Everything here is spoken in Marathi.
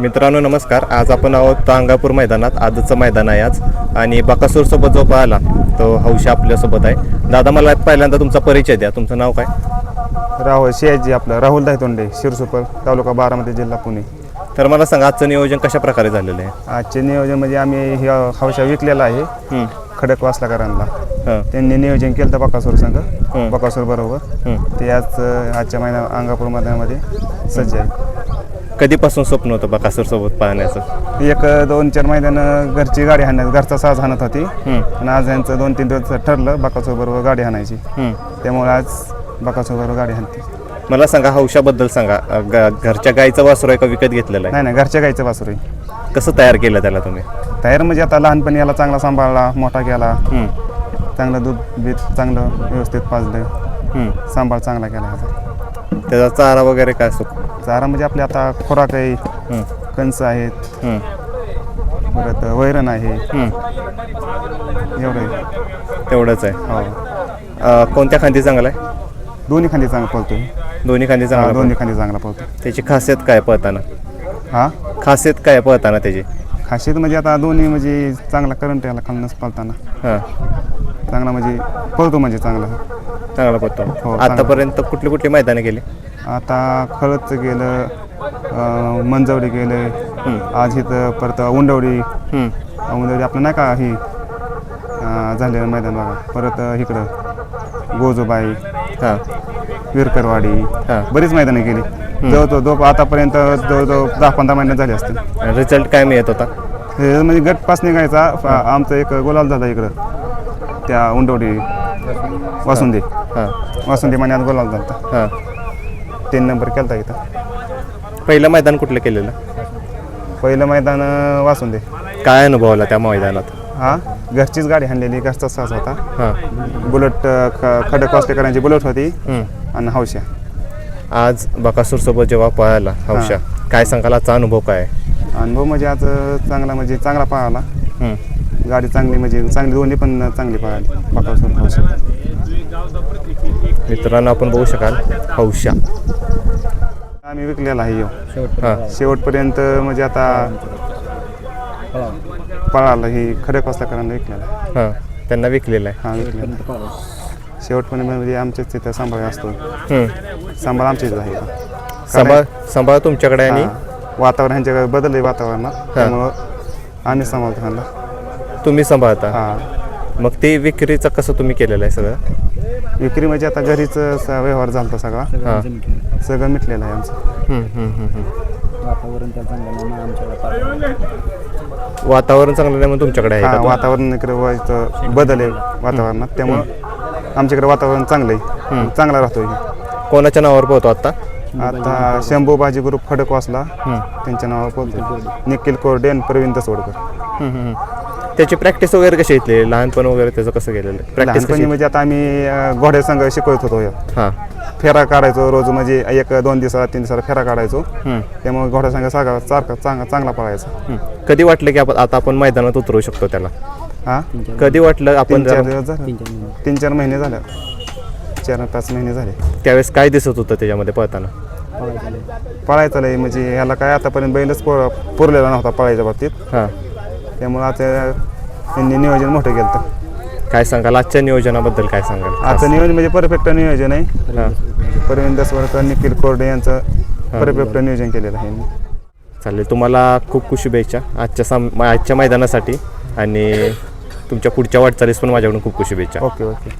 मित्रांनो नमस्कार. आज आपण आहोत अंगापूर मैदानात आजचं मैदान आहे आज. आणि बकासूर सोबत जो पाहिला तो हौशा आपल्यासोबत आहे. दादा मला पहिल्यांदा तुमचा परिचय द्या. तुमचं नाव काय? राहुल शहाजी आपलं. राहुल दायतोंडे शिरसुपर तालुका बारामती जिल्हा पुणे. तर मला सांगा आजचं नियोजन कशा प्रकारे झालेलं आहे? आजचे नियोजन म्हणजे आम्ही हे हौशा विकलेला आहे खडक वासलाकरांना. हं, त्यांनी नियोजन केलं तर बकासूर संघ. बकासूर बरोबर. ते आज आजच्या महिन्या अंगापूर मैदानामध्ये सज्ज आहे कधीपासून स्वप्न होतं बकासूर सोबत पाहण्याचं? एक दोन चार मैदान घरची गाडी हाणण्यात घरचा साज हाणत होती. हं, पण आज यांचं दोन तीन दिवस ठरलं बरोबर गाडी हाणायची. हं. त्यामुळे आज बरोबर गाडी हाणते. मला सांगा हौशाबद्दल सांगा. ग- घरच्या गाईचा वासरू आहे का विकत घेतलेला आहे? नाही नाही घरच्या गाईचं वासरू आहे. कसं तयार केलं त्याला तुम्ही? तयार म्हणजे आता लहानपणी याला चांगला सांभाळला मोठा केला. चांगलं दूध बीत चांगलं व्यवस्थित पाजलं. हं. सांभाळ चांगला केला त्याचा चारा वगैरे काय असतो चारा म्हणजे आपले आता खोराक आहे कणसं आहेत परत वैरण आहे. एवढं आहे. तेवढंच आहे. हो. अ, कोणत्या खांदी चांगला आहे? दोन्ही खांदी चांगला पळतो दोन्ही खांदी हा चांगला दोन्ही खांदी चांगला पळतो त्याची खासियत काय पळताना? हा? खासियत काय पळताना त्याची? खासियत म्हणजे आता दोन्ही म्हणजे चांगला करंट याला खालनच पळताना. हां. चांगला म्हणजे पळतो म्हणजे चांगला. चांगला पळतो. हो, आतापर्यंत कुठली कुठली मैदानं गेली? आता खळच गेलं मंजवडी गेलं. आज इथं परत उंडवडी उंडवडी आपलं नाही का ही झालेलं मैदान बघा. परत इकडं गोजोबाई हां. विरकरवाडी हां. बरीच मैदानं गेली. जवळजवळ दो आतापर्यंत जवळजवळ दहा पंधरा महिने झाले असतील. रिझल्ट काय मिळत होता? म्हणजे गट पास निघायचा आमचा एक गोलाल झाला इकडं. त्या उंडवडी वासुंदी. हां. वासुंदी महिन्यात गोलाल झाला हां. तीन नंबर केलता इथं. पहिलं मैदान कुठलं केलेलं? पहिलं मैदान अं, वासुंदी. काय अनुभव आला त्या मैदानात? हा? घरचीच गाडी आणलेली घरचा सास होता. हां. बुलेट अं, ख- खडक वासलेकरांची बुलेट होती. आणि हौशा. आज बकासूर सोबत जेव्हा पळाला हौशा काय सांगाल आजचा अनुभव काय आहे? अनुभव म्हणजे आज अं, चांगला म्हणजे चांगला पळाला. हं. गाडी चांगली म्हणजे चांगली दोन्ही पण चांगली पळाली बकासूर हौशा. मित्रांनो आपण बघू शकाल. हौशा. आम्ही विकलेला आहे हां. शेवटपर्यंत म्हणजे आता पळाला ही खडक वासलेकरांना विकलेला हां त्यांना विकलेलं आहे. हा विकलेला शेवटपर्यंत म्हणजे आमच्याच तिथं सांभाळ असतो. हं. सांभाळ आमच्याच आहे. सांभाळ सांभाळ तुमच्याकडे आणि. वातावरण ह्यांच्याकडे बदलले वातावरणात. त्यामुळं आम्ही सांभाळतो ह्यांना. तुम्ही सांभाळता. हा. मग ते विक्रीचं कसं तुम्ही केलेलं आहे सगळं? विक्री म्हणजे आता घरीच स- व्यवहार झाला होता सगळा सगळं मिटलेलं आहे आमचं. हं, हं, हं, हं. वातावरण त्या चांगलं नाही वातावरण चांगलं नाही म्हणून तुमच्याकडे आहे हा का तो? वातावरण इकडे व्हायचं बदल आहे वातावरणात त्यामुळं आमच्याकडे वातावरण चांगलं आहे. चांगला राहतो कोणाच्या नावावर पोहतो आता? आता शंभू बाजी ग्रुप खडक वासला हं. त्यांच्या नावावर बोलतो निखिल कोरडे. आणि प्रवीण दसवडकर. हं, हं, हं. त्याची प्रॅक्टिस वगैरे कशी घेतली लहानपण वगैरे त्याचं कसं केलेलं प्रॅक्टिस लहानपणी कशी म्हणजे आता आम्ही अं, घोड्यासंग शिकवत होतो. हां. फेरा काढायचो रोज म्हणजे एक दोन दिवसाला तीन दिवसाला फेरा काढायचो. हं, त्यामुळे घोड्यासंग सारखा सारखा चांगला चांगला पळायचा. हं. कधी वाटलं की आपण आता आपण मैदानात उतरू शकतो त्याला? हा? कधी वाटलं आपण तीन चार जरा- दिवस झाले. तीन चार महिने. झाले. चार पाच महिने झाले. त्यावेळेस काय दिसत होतं त्याच्यामध्ये पळताना? पळायचं लय म्हणजे ह्याला काय आतापर्यंत बैलच पो- पुरलेला नव्हता पळायच्या बाबतीत. हां. त्यामुळे आता त्यांनी नियोजन मोठं केलं तर काय सांगाल? आजच्या नियोजनाबद्दल काय सांगाल? आजचं नियोजन म्हणजे परफेक्ट नियोजन आहे. हां. परवीन दसवडकर निखिल कोरडे यांचं परफेक्ट नियोजन केलेलं आहे. यांनी. चालेल तुम्हाला खूप खूप शुभेच्छा आजच्या साम आजच्या मैदानासाठी आणि तुमच्या पुढच्या वाटचालीस पण माझ्याकडून खूप खूप शुभेच्छा. Okay okay.